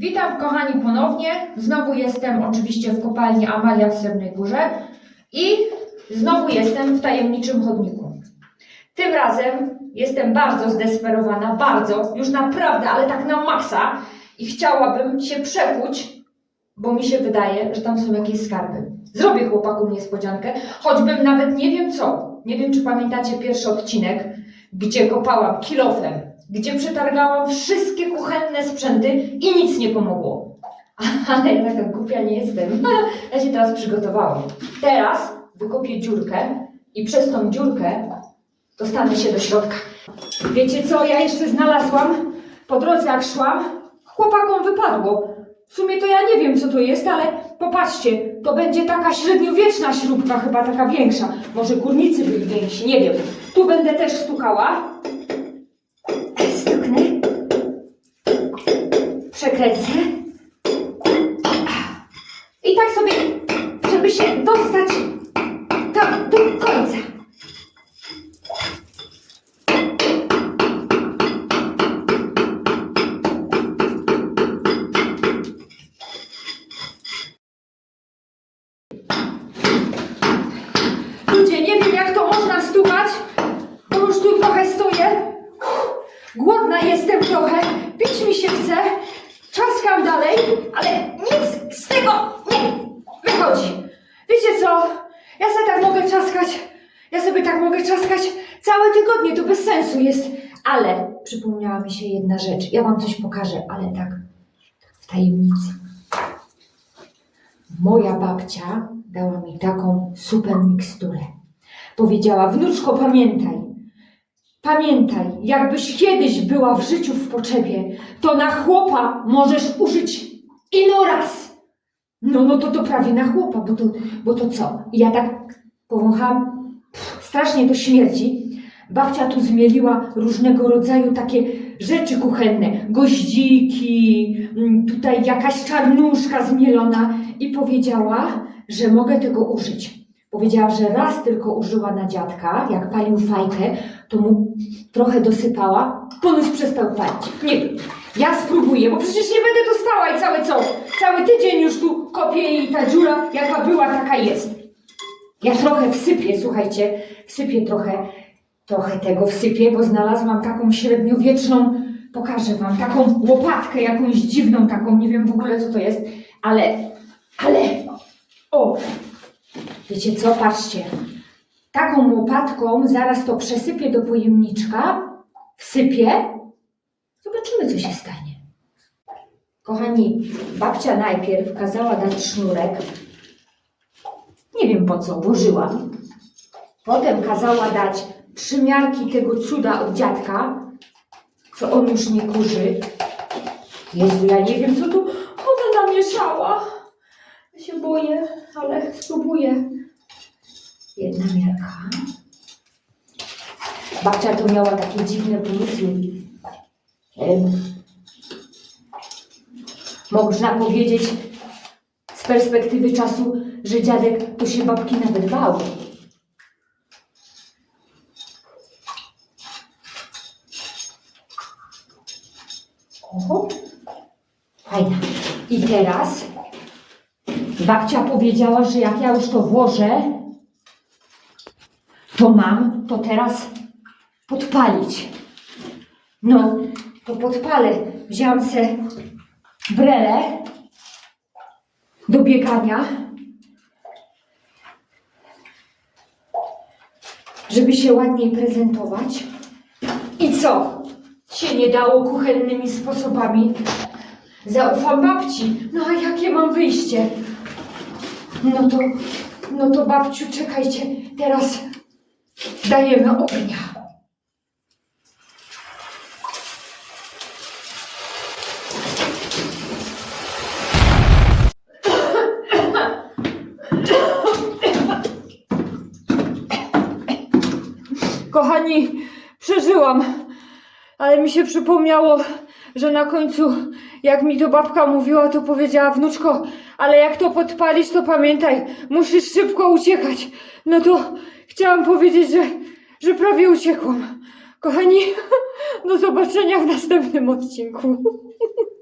Witam kochani ponownie. Znowu jestem oczywiście w kopalni Amalia w Srebrnej Górze i znowu jestem w tajemniczym chodniku. Tym razem jestem bardzo zdesperowana, bardzo, już naprawdę, ale tak na maksa i chciałabym się przekuć, bo mi się wydaje, że tam są jakieś skarby. Zrobię chłopakom niespodziankę, choćbym nawet nie wiem co. Nie wiem, czy pamiętacie pierwszy odcinek, gdzie kopałam kilofem, gdzie przetargałam wszystkie kuchenne sprzęty i nic nie pomogło. Ale ja taka głupia nie jestem. Ja się teraz przygotowałam. Teraz wykopię dziurkę i przez tą dziurkę dostanę się do środka. Wiecie co ja jeszcze znalazłam? Po drodze jak szłam, chłopakom wypadło. W sumie to ja nie wiem co to jest, ale popatrzcie, to będzie taka średniowieczna śrubka, chyba taka większa. Może górnicy byli więksi, nie wiem. Tu będę też stukała. Stuknę. Przekręcę. I tak sobie, żeby się dostać tam do końca. Ludzie, nie wiem jak to można stukać, bo już tu trochę stoję. Głodna jestem trochę, pić mi się chce, czaskam dalej, ale nic z tego nie wychodzi. Wiecie co? Ja sobie tak mogę czaskać, ja sobie tak mogę czaskać całe tygodnie, to bez sensu jest. Ale przypomniała mi się jedna rzecz, ja wam coś pokażę, ale tak w tajemnicy. Moja babcia dała mi taką super miksturę. Powiedziała, wnuczko, pamiętaj, pamiętaj, jakbyś kiedyś była w życiu w potrzebie, to na chłopa możesz użyć ino raz. No, no to to prawie na chłopa, bo to, bo to co? Ja tak powąchałam, pff, strasznie to śmierdzi. Babcia tu zmieliła różnego rodzaju takie rzeczy kuchenne, goździki, mm, tutaj jakaś czarnuszka zmielona i powiedziała, że mogę tego użyć. Powiedziała, że raz tylko użyła na dziadka, jak palił fajkę, to mu trochę dosypała, ponoć przestał palić. Nie wiem, ja spróbuję, bo przecież nie będę tu stała i cały co? Cały tydzień już tu kopię i ta dziura, jaka była, taka jest. Ja trochę wsypię, słuchajcie, wsypię trochę, trochę tego wsypię, bo znalazłam taką średniowieczną, pokażę wam, taką łopatkę jakąś dziwną, taką, nie wiem w ogóle co to jest, ale, ale, o, wiecie co, patrzcie, taką łopatką zaraz to przesypię do pojemniczka, wsypię, zobaczymy co się stanie. Kochani, babcia najpierw kazała dać sznurek, nie wiem po co, włożyłam. Potem kazała dać przymiarki tego cuda od dziadka, co on już nie kurzy. Jezu, ja nie wiem, co tu ona namieszała. Się boję, ale spróbuję. Jedna miarka. Babcia to miała takie dziwne pomysły. Można powiedzieć z perspektywy czasu, że dziadek to się babki nawet bał. Oho, fajna. I teraz babcia powiedziała, że jak ja już to włożę, to mam to teraz podpalić. No, to podpalę. Wziąłam se brele do biegania, żeby się ładniej prezentować. I co? Się nie dało kuchennymi sposobami. Zaufam babci. No a jakie mam wyjście? No to, no to babciu, czekajcie, teraz dajemy ognia. Kochani, przeżyłam, ale mi się przypomniało, że na końcu, jak mi to babka mówiła, to powiedziała wnuczko, ale jak to podpalisz, to pamiętaj, musisz szybko uciekać. No to chciałam powiedzieć, że, że prawie uciekłam. Kochani, do zobaczenia w następnym odcinku.